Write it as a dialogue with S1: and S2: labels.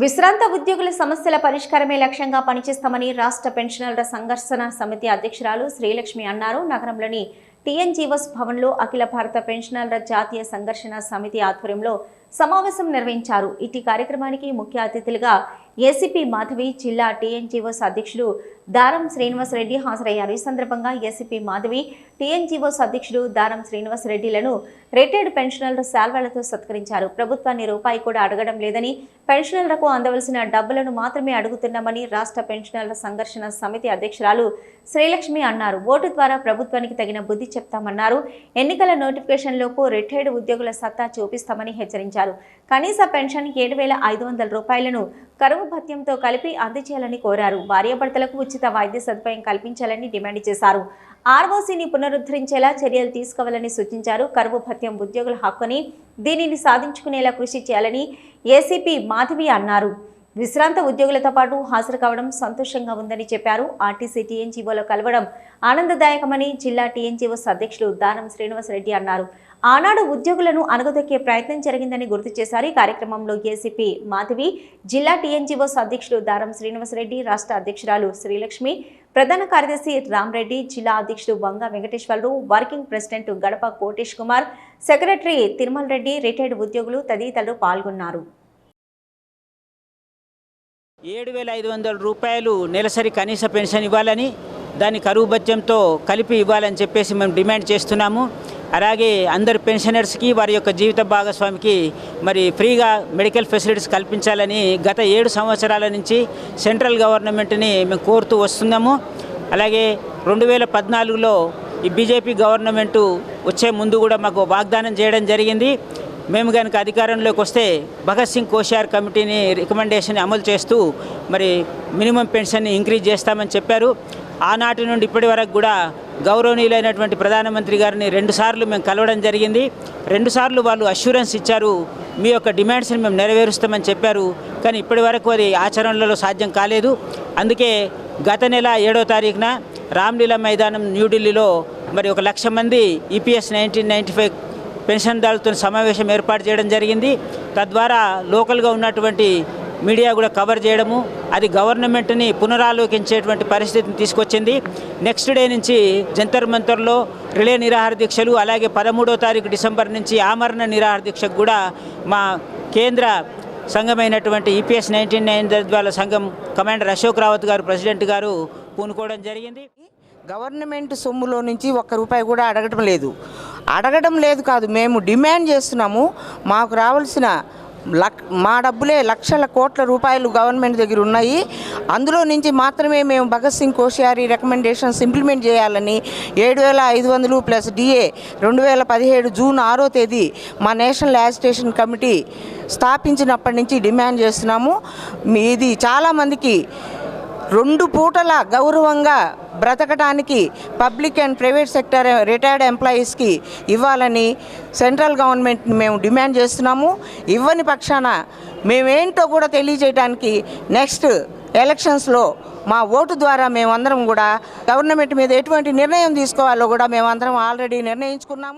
S1: విశ్రాంత ఉద్యోగుల సమస్యల పరిష్కారమే లక్ష్యంగా పనిచేస్తామని రాష్ట్ర పెన్షనర్ల సంఘర్షణ సమితి అధ్యక్షురాలు శ్రీలక్ష్మి అన్నారు. నగరంలోని టీఎన్జీవస్ భవన్లో అఖిల భారత పెన్షనర్ల జాతీయ సంఘర్షణ సమితి ఆధ్వర్యంలో సమావేశం నిర్వహించారు. ఇటీ కార్యక్రమానికి ముఖ్య అతిథులుగా ఏసీపీ మాధవి జిల్లా టీఎన్జీఓస్ అధ్యక్షుడు దారం శ్రీనివాస్ రెడ్డి హాజరయ్యారు. ఈ సందర్భంగా ఏసీపీ మాధవి టీఎన్జీఓస్ అధ్యక్షుడు దారం శ్రీనివాసరెడ్డిలను రిటైర్డ్ పెన్షనర్లు శాల్వాలతో సత్కరించారు. ప్రభుత్వాన్ని రూపాయి కూడా అడగడం లేదని పెన్షనర్లకు అందవలసిన డబ్బులను మాత్రమే అడుగుతున్నామని రాష్ట్ర పెన్షనర్ల సంఘర్షణ సమితి అధ్యక్షురాలు శ్రీలక్ష్మి అన్నారు. ఓటు ద్వారా ప్రభుత్వానికి తగిన బుద్ధి చెప్తామన్నారు. ఎన్నికల నోటిఫికేషన్ లోపు రిటైర్డ్ ఉద్యోగుల సత్తా చూపిస్తామని హెచ్చరించారు. కనీస పెన్షన్ ఏడు వేల ఐదు వందల రూపాయలను కరువు భత్యంతో కలిపి అందజేయాలని కోరారు. భార్యాభర్తలకు ఉచిత వైద్య సదుపాయం కల్పించాలని డిమాండ్ చేశారు. ఆర్ఓసీని పునరుద్ధరించేలా చర్యలు తీసుకోవాలని సూచించారు. కరువు భత్యం ఉద్యోగుల హక్కుని దీనిని సాధించుకునేలా కృషి చేయాలని ఏసీపీ మాధవి అన్నారు. విశ్రాంత ఉద్యోగులతో పాటు హాజరు కావడం సంతోషంగా ఉందని చెప్పారు. ఆర్టీసీ టీఎన్జీఓలో కలవడం ఆనందదాయకమని జిల్లా టీఎన్జీఓ అధ్యక్షులు దానం శ్రీనివాసరెడ్డి అన్నారు. ఆనాడు ఉద్యోగులను అనగదొక్కే ప్రయత్నం జరిగిందని గుర్తు చేశారు. ఈ కార్యక్రమంలో ఏసీపీ మాధవి జిల్లా టీఎన్జీఓ అధ్యక్షులు దారం శ్రీనివాసరెడ్డి రాష్ట్ర అధ్యక్షురాలు శ్రీలక్ష్మి ప్రధాన కార్యదర్శి రామ్రెడ్డి జిల్లా అధ్యక్షుడు వంగ Venkateswararao working president Gadapa Kotesh Kumar secretary Thirumal Reddy retired ఉద్యోగులు తదితరులు పాల్గొన్నారు.
S2: ఏడు వేల ఐదు వందల రూపాయలు నెలసరి కనీస పెన్షన్ ఇవ్వాలని దాని కరువు భత్యంతో కలిపి ఇవ్వాలని చెప్పేసి మేము డిమాండ్ చేస్తున్నాము. అలాగే అందరు పెన్షనర్స్కి వారి యొక్క జీవిత భాగస్వామికి మరి ఫ్రీగా మెడికల్ ఫెసిలిటీస్ కల్పించాలని గత ఏడు సంవత్సరాల నుంచి సెంట్రల్ గవర్నమెంట్ని మేము కోరుతూ వస్తున్నాము. అలాగే రెండు వేల పద్నాలుగులో ఈ బీజేపీ గవర్నమెంటు వచ్చే ముందు కూడా మాకు వాగ్దానం చేయడం జరిగింది. మేము కనుక అధికారంలోకి వస్తే భగత్ సింగ్ కోశార్ కమిటీని రికమెండేషన్ అమలు చేస్తూ మరి మినిమం పెన్షన్ని ఇంక్రీజ్ చేస్తామని చెప్పారు. ఆనాటి నుండి ఇప్పటి వరకు కూడా గౌరవనీయులైనటువంటి ప్రధానమంత్రి గారిని రెండుసార్లు మేము కలవడం జరిగింది. రెండుసార్లు వాళ్ళు అష్యూరెన్స్ ఇచ్చారు. మీ యొక్క డిమాండ్స్ని మేము నెరవేరుస్తామని చెప్పారు. కానీ ఇప్పటి వరకు అది ఆచరణలో సాధ్యం కాలేదు. అందుకే గత నెల ఏడో తారీఖున రామ్లీలా మైదానం న్యూఢిల్లీలో మరి ఒక లక్ష మంది ఈపీఎస్ నైన్టీన్ నైంటీ ఫైవ్ పెన్షన్దారులతో సమావేశం ఏర్పాటు చేయడం జరిగింది. తద్వారా లోకల్గా ఉన్నటువంటి మీడియా కూడా కవర్ చేయడము అది గవర్నమెంట్ని పునరాలోకించేటువంటి పరిస్థితిని తీసుకొచ్చింది. నెక్స్ట్ డే నుంచి జంతర్ మంతర్లో రిలే నిరాహార దీక్షలు అలాగే పదమూడో తారీఖు డిసెంబర్ నుంచి ఆమరణ నిరాహార దీక్షకు కూడా మా కేంద్ర సంఘమైనటువంటి ఈపీఎస్ నైన్టీన్ నైన్ ద్వారా సంఘం కమాండర్ అశోక్ రావత్ గారు ప్రెసిడెంట్ గారు పూనుకోవడం జరిగింది.
S3: గవర్నమెంట్ సొమ్ములో నుంచి ఒక్క రూపాయి కూడా అడగడం లేదు. అడగడం లేదు కాదు మేము డిమాండ్ చేస్తున్నాము మాకు రావాల్సిన లక్ మా డబ్బులే లక్షల కోట్ల రూపాయలు గవర్నమెంట్ దగ్గర ఉన్నాయి. అందులో నుంచి మాత్రమే మేము భగత్ సింగ్ కోశ్యారి రికమెండేషన్స్ ఇంప్లిమెంట్ చేయాలని ఏడు వేల ఐదు వందలు ప్లస్ డిఏ రెండు వేల పదిహేడు జూన్ ఆరో తేదీ మా నేషనల్ యాజిటేషన్ కమిటీ స్థాపించినప్పటి నుంచి డిమాండ్ చేస్తున్నాము. ఇది చాలామందికి రెండు పూటల గౌరవంగా బ్రతకడానికి public and private sector retired ఎంప్లాయీస్కి ఇవ్వాలని సెంట్రల్ గవర్నమెంట్ని మేము డిమాండ్ చేస్తున్నాము. ఇవ్వని పక్షాన మేమేంటో కూడా తెలియజేయడానికి నెక్స్ట్ ఎలక్షన్స్లో మా ఓటు ద్వారా మేమందరం కూడా గవర్నమెంట్ మీద ఎటువంటి నిర్ణయం తీసుకోవాలో కూడా మేమందరం ఆల్రెడీ నిర్ణయించుకున్నాము.